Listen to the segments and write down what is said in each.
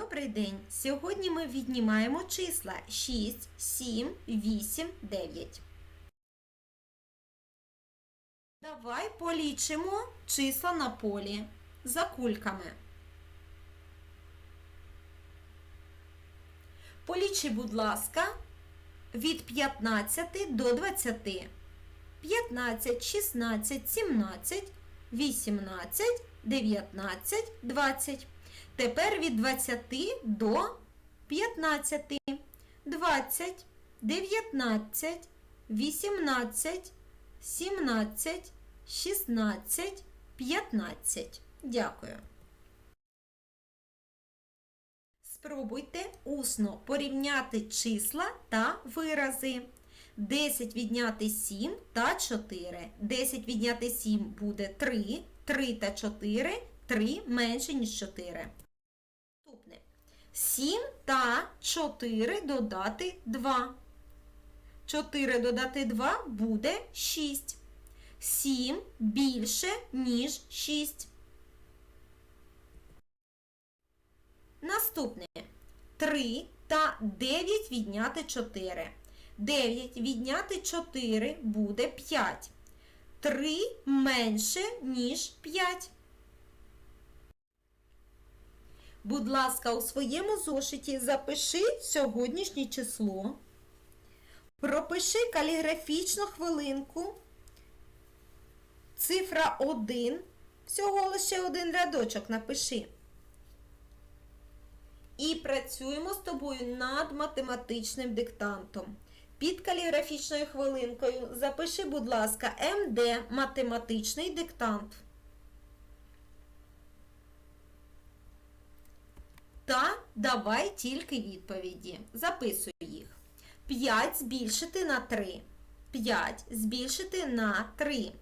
Добрий день! Сьогодні ми віднімаємо числа 6, 7, 8, 9. Давай полічимо числа на полі за кульками. Полічи, будь ласка, від 15 до 20. 15, 16, 17, 18, 19, 20. Тепер від 20 до 15. 20, 19, 18, 17, 16, 15. Дякую. Спробуйте усно порівняти числа та вирази. 10 відняти 7 та 4. 10 відняти 7 буде 3. 3 та 4 3 менше, ніж 4. Наступне. 7 та 4 додати 2. 4 додати 2 буде 6. 7 більше, ніж 6. Наступне. 3 та 9 відняти 4. 9 відняти 4 буде 5. 3 менше, ніж 5. Будь ласка, у своєму зошиті запиши сьогоднішнє число. Пропиши каліграфічну хвилинку. Цифра 1. Всього лише один рядочок напиши. І працюємо з тобою над математичним диктантом. Під каліграфічною хвилинкою запиши, будь ласка, МД математичний диктант. Та давай тільки відповіді. Записуй їх. 5 збільшити на 3. 5 збільшити на 3.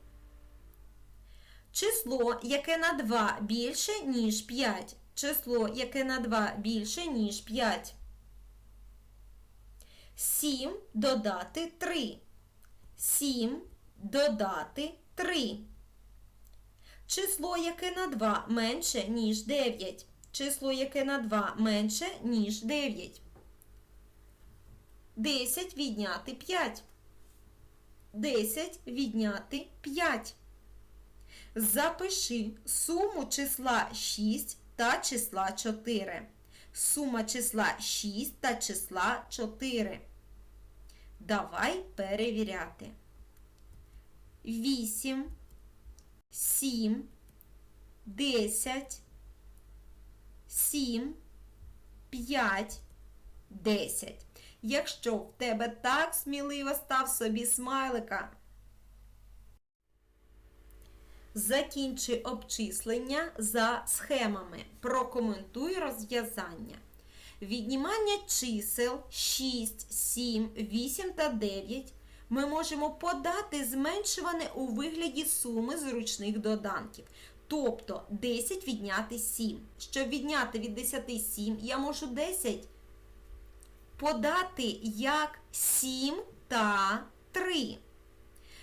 Число, яке на 2 більше, ніж 5. Число, яке на 2 більше, ніж 5. 7 додати 3. 7 додати 3. Число, яке на 2 менше, ніж 9. Число, яке на 2 менше, ніж 9. 10 відняти 5. 10 відняти 5. Запиши суму числа 6 та числа 4. Сума числа 6 та числа 4. Давай перевіряти. 8, 7, 10, 7, 5, 10. Якщо в тебе так сміливо став собі смайлика, закінчи обчислення за схемами. Прокоментуй розв'язання. Віднімання чисел 6, 7, 8 та 9 ми можемо подати зменшуване у вигляді суми зручних доданків. Тобто 10 відняти 7. Щоб відняти від 10 7, я можу 10 подати як 7 та 3.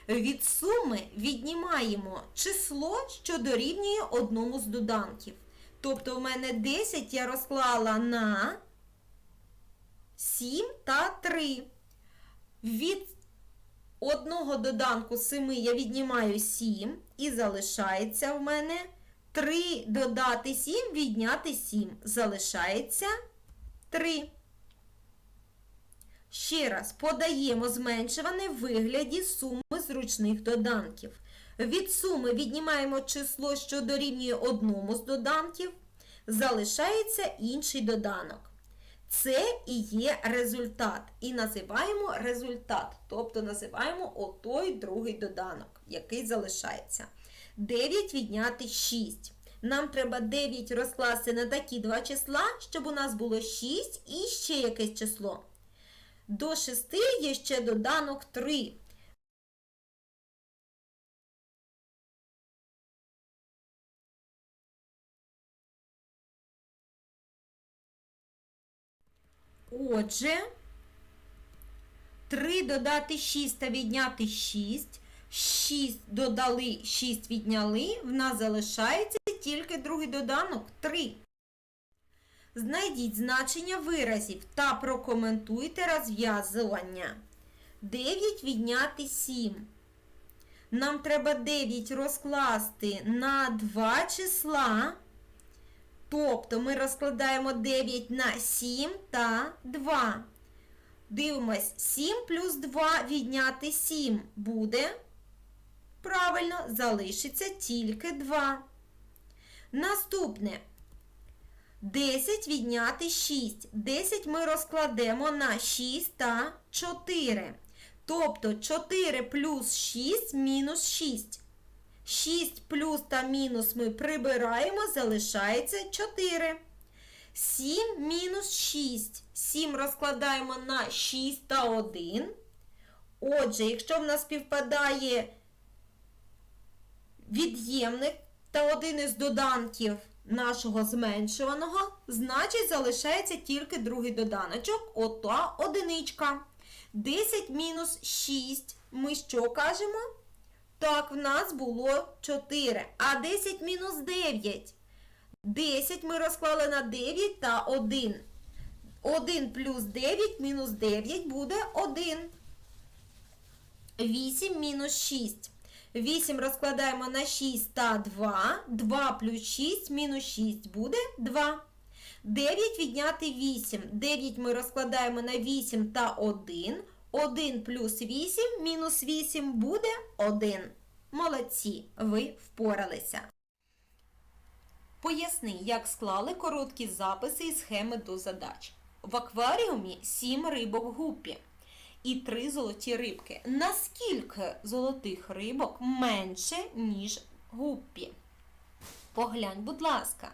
Від суми віднімаємо число, що дорівнює одному з доданків. Тобто у мене 10 я розклала на 7 та 3. Від одного доданку 7 я віднімаю 7 і залишається в мене 3 додати 7, відняти 7. Залишається 3. Ще раз подаємо зменшуване в вигляді суми зручних доданків. Від суми віднімаємо число, що дорівнює одному з доданків. Залишається інший доданок. Це і є результат. І називаємо результат. Тобто називаємо отой другий доданок, який залишається. 9 відняти 6. Нам треба 9 розкласти на такі два числа, щоб у нас було 6 і ще якесь число. До 6 є ще доданок 3. Отже, 3 додати 6 та відняти 6. 6 додали, 6 відняли. В нас залишається тільки другий доданок 3. Знайдіть значення виразів та прокоментуйте розв'язування. 9 відняти 7. Нам треба 9 розкласти на два числа. Тобто ми розкладаємо 9 на 7 та 2. Дивимось, 7 плюс 2 відняти 7 буде. Правильно, залишиться тільки 2. Наступне. 10 відняти 6. 10 ми розкладемо на 6 та 4. Тобто 4 плюс 6 мінус 6. 6 плюс та мінус ми прибираємо, залишається 4. 7 мінус 6. 7 розкладаємо на 6 та 1. Отже, якщо в нас співпадає від'ємник та один із доданків нашого зменшуваного, значить залишається тільки другий доданочок, ота одиничка. 10 мінус 6. Ми що кажемо? Так, в нас було 4. А 10 мінус 9. 10 ми розклали на 9 та 1. 1 плюс 9 мінус 9 буде 1. 8 мінус 6. 8 розкладаємо на 6 та 2. 2 плюс 6 мінус 6 буде 2. 9 відняти 8. 9 ми розкладаємо на 8 та 1. 1 плюс 8 мінус 8 буде 1. Молодці, ви впоралися. Поясни, як склали короткі записи і схеми до задач. В акваріумі 7 рибок гуппі і 3 золоті рибки. Наскільки золотих рибок менше, ніж гуппі? Поглянь, будь ласка.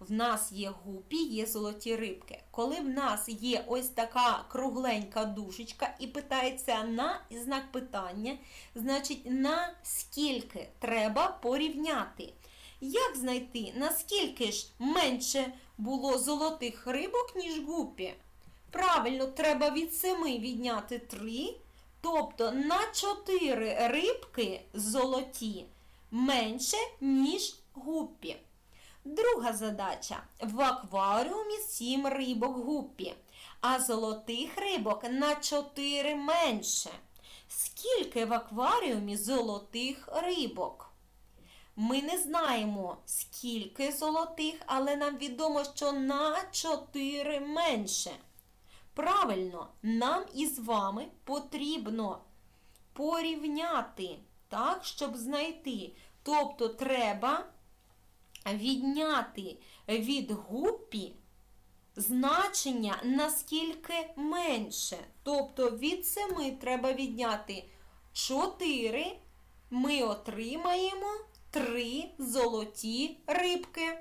В нас є гупі, є золоті рибки. Коли в нас є ось така кругленька дужечка і питається на знак питання, значить на скільки треба порівняти. Як знайти, наскільки ж менше було золотих рибок, ніж гупі? Правильно, треба від 7 відняти 3, тобто на 4 рибки золоті менше, ніж гуппі. Друга задача. В акваріумі 7 рибок гуппі, а золотих рибок на 4 менше. Скільки в акваріумі золотих рибок? Ми не знаємо, скільки золотих, але нам відомо, що на 4 менше. Правильно, нам із вами потрібно порівняти, так, щоб знайти. Тобто треба відняти від гупі значення наскільки менше. Тобто від 7 треба відняти 4, ми отримаємо 3 золоті рибки.